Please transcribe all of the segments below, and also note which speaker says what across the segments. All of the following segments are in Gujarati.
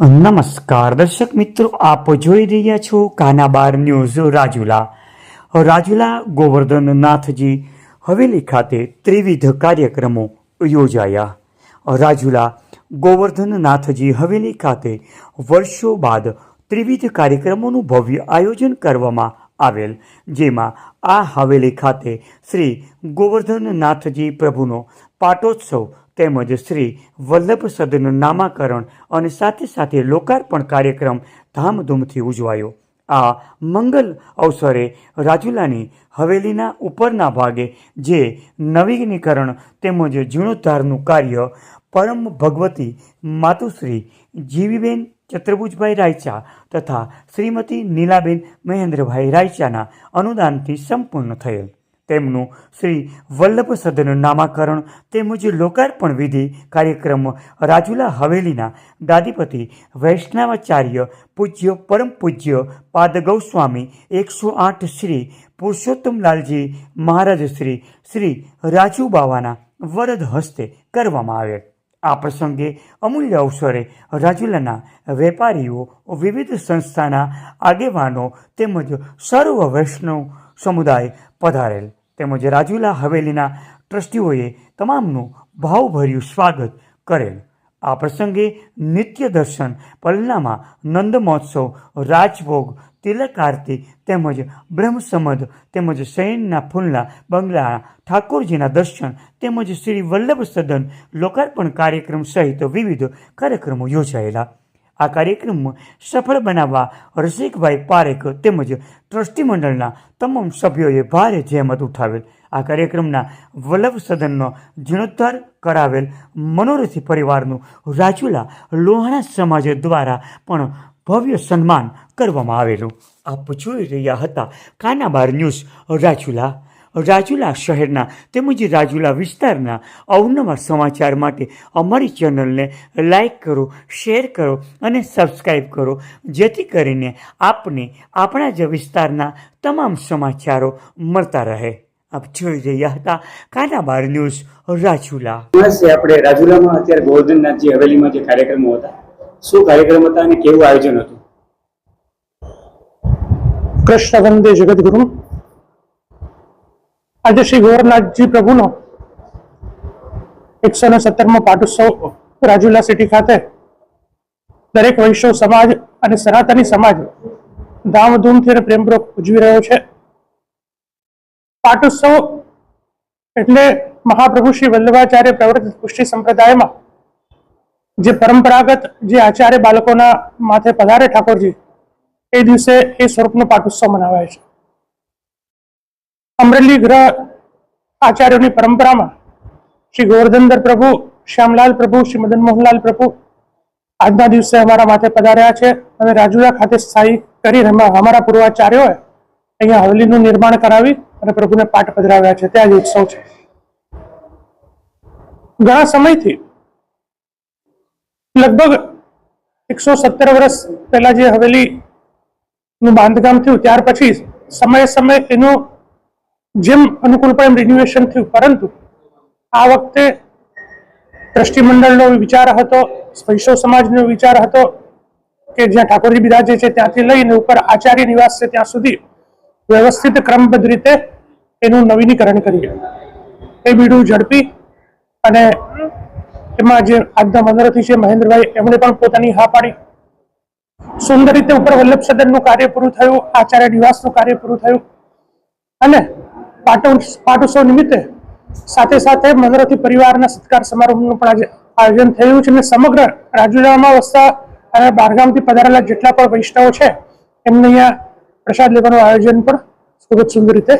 Speaker 1: નમસ્કાર, દર્શક મિત્રો, આપ જોઈ રહ્યા છો કાનાબાર ન્યૂઝ રાજુલા. રાજુલા ગોવર્ધનનાથજી હવેલી ખાતે ત્રિવિધ કાર્યક્રમો યોજાયા. રાજુલા ગોવર્ધનનાથજી હવેલી ખાતે વર્ષો બાદ ત્રિવિધ કાર્યક્રમોનું ભવ્ય આયોજન કરવામાં આવેલ, જેમાં આ હવેલી ખાતે શ્રી ગોવર્ધનનાથજી પ્રભુનો પાટોત્સવ તેમજ શ્રી વલ્લભ સદનનું નામાકરણ અને સાથે સાથે લોકાર્પણ કાર્યક્રમ ધામધૂમથી ઉજવાયો. આ મંગલ અવસરે રાજુલાની હવેલીના ઉપરના ભાગે જે નવીનીકરણ તેમજ જીર્ણોદ્ધારનું કાર્ય પરમ ભગવતી માતુશ્રી જીવીબેન ચત્રભુજભાઈ રાયચા તથા શ્રીમતી નીલાબેન મહેન્દ્રભાઈ રાયચાના અનુદાનથી સંપૂર્ણ થયેલ. તેમનું શ્રી વલ્લભ સદનનું નામાકરણ તેમજ લોકાર્પણ વિધિ કાર્યક્રમ રાજુલા હવેલીના ગાદીપતિ વૈષ્ણવાચાર્ય પૂજ્ય પરમ પૂજ્ય પાદ ગૌસ્વામી એકસો આઠ શ્રી પુરુષોત્તમલાલજી મહારાજ શ્રી શ્રી રાજુ બાવાના વરદ હસ્તે કરવામાં આવેલ. આ પ્રસંગે અમૂલ્ય અવસરે રાજુલાના વેપારીઓ, વિવિધ સંસ્થાના આગેવાનો તેમજ સર્વ વૈષ્ણવ સમુદાય પધારેલ. તેમજ રાજુલા હવેલીના ટ્રસ્ટીઓએ તમામનું ભાવભર્યું સ્વાગત કરેલ. આ પ્રસંગે નિત્ય દર્શન, પલનામાં નંદ મહોત્સવ, રાજભોગ તિલક આરતી તેમજ બ્રહ્મસમદ, તેમજ શયનના ફૂલના બંગલા ઠાકોરજીના દર્શન, તેમજ શ્રી વલ્લભ સદન લોકાર્પણ કાર્યક્રમ સહિત વિવિધ કાર્યક્રમો યોજાયેલા. આ કાર્યક્રમ સફળ બનાવવા રસિકભાઈ પારેખ તેમજ ટ્રસ્ટી મંડળના તમામ સભ્યોએ ભારે જહેમત ઉઠાવેલ. આ કાર્યક્રમના વલ્લભ સદનનો જીર્ણોદ્ધાર કરાવેલ મનોરથી પરિવારનું રાજુલા લોહાણા સમાજ દ્વારા પણ ભવ્ય સન્માન કરવામાં આવેલું. આપ જોઈ રહ્યા હતા કાનાબાર ન્યૂઝ, રાજુલા. રાજુલા શહેરના તેમજ રાજુલા વિસ્તારના અવનવા સમાચાર માટે અમારી ચેનલને લાઈક કરો, શેર કરો અને સબસ્ક્રાઈબ કરો, જેથી કરીને આપને આપણા જ વિસ્તારના તમામ સમાચારો મળતા રહે. આપ જોઈ રહ્યા હતા કાનાબાર ન્યૂઝ, રાજુલા.
Speaker 2: આપણે રાજુલામાં અત્યારે ગોવર્ધનનાથજી હવેલીમાં જે કાર્યક્રમો હતા શું કાર્યક્રમ હતા અને કેવું આયોજન હતું?
Speaker 3: કૃષ્ણ વંદે જગદગુરુ. આજે શ્રી ગોરનાથજી પ્રભુનો એકસો ને સત્તરમો પાટોત્સવ રાજુલા સિટી ખાતે દરેક વૈષ્ણવ સમાજ અને સનાતની સમાજ ધામધૂમથી અને પ્રેમપૂર્વક ઉજવી રહ્યો છે. પાટોત્સવ એટલે મહાપ્રભુ શ્રી વલ્લભાચાર્ય પ્રવર્તિત પુષ્ટિ સંપ્રદાયમાં જે પરંપરાગત જે આચાર્ય બાળકોના માથે પધારે ઠાકોરજી, એ દિવસે એ સ્વરૂપનો પાટોત્સવ મનાવાય છે. અમરેલી ગ્રહ આચાર્યોની પરંપરામાં શ્રી ગોવર્ધનધર પ્રભુ, શ્યામલાલ પ્રભુ, શ્રી મદન મોહનલાલ પ્રભુ આજના દિવસે અમારા માથે પધાર્યા છે અને રાજુલા ખાતે સ્થાયી કરી અમારા પૂર્વાચાર્યોએ અહીંયા હવેલીનું નિર્માણ કરાવી અને પ્રભુને પાઠ પધરાવ્યા છે. ત્યાં જ ઉત્સવ છે. ઘણા સમયથી લગભગ એકસો સત્તર વર્ષ પહેલા જે હવેલી નું બાંધકામ થયું, ત્યાર પછી સમયે સમયે એનું જેમ અનુકૂળ પણ રિન્યુએશન થયું. પરંતુ આ વખતે ટ્રસ્ટી મંડળનો વિચાર હતો વૈષ્ણવ સમાજનો વિચાર હતો કે જ્યાં ઠાકોરજી બિરાજે છે ત્યાંથી લઈને ઉપર આચાર્ય નિવાસ છે ત્યાં સુધી વ્યવસ્થિત ક્રમબદ્ધ રીતે એનું નવીનીકરણ કરીએ. એ બીડું ઝડપી અને એમાં જે આજના મનોરથી છે મહેન્દ્રભાઈ, એમણે પણ પોતાની હા પાડી. સુંદર રીતે ઉપર વલ્લભ સદનનું કાર્ય પૂરું થયું, આચાર્ય નિવાસનું કાર્ય પૂરું થયું. અને પાટો- પાટોત્સવ નિમિત્તે સાથે સાથે મનોરથી પરિવારના સત્કાર સમારોહનું પણ આજે આયોજન થયું છે. અને સમગ્ર રાજુલામાં વસતા અને બહારગામથી પધારેલા જેટલા પણ વૈષ્ણવો છે, એમને અહીંયા પ્રસાદ લેવાનું આયોજન પણ ખૂબ જ સુંદર રીતે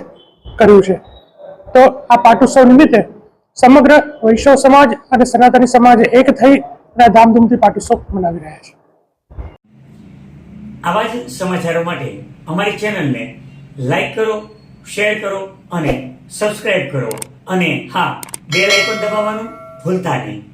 Speaker 3: કર્યું છે. તો આ પાટોત્સવ નિમિત્તે સમગ્ર વૈષ્ણવ સમાજ અને સનાતની સમાજ એક થઈ અને ધામધૂમથી પાટોત્સવ મનાવી રહ્યા છે.
Speaker 1: આવા જ સમાચારો માટે અમારી ચેનલને લાઈક કરો, શેર કરો અને સબસ્ક્રાઇબ કરો. અને હા, બેલ પણ દબાવવાનું ભૂલતા નહીં.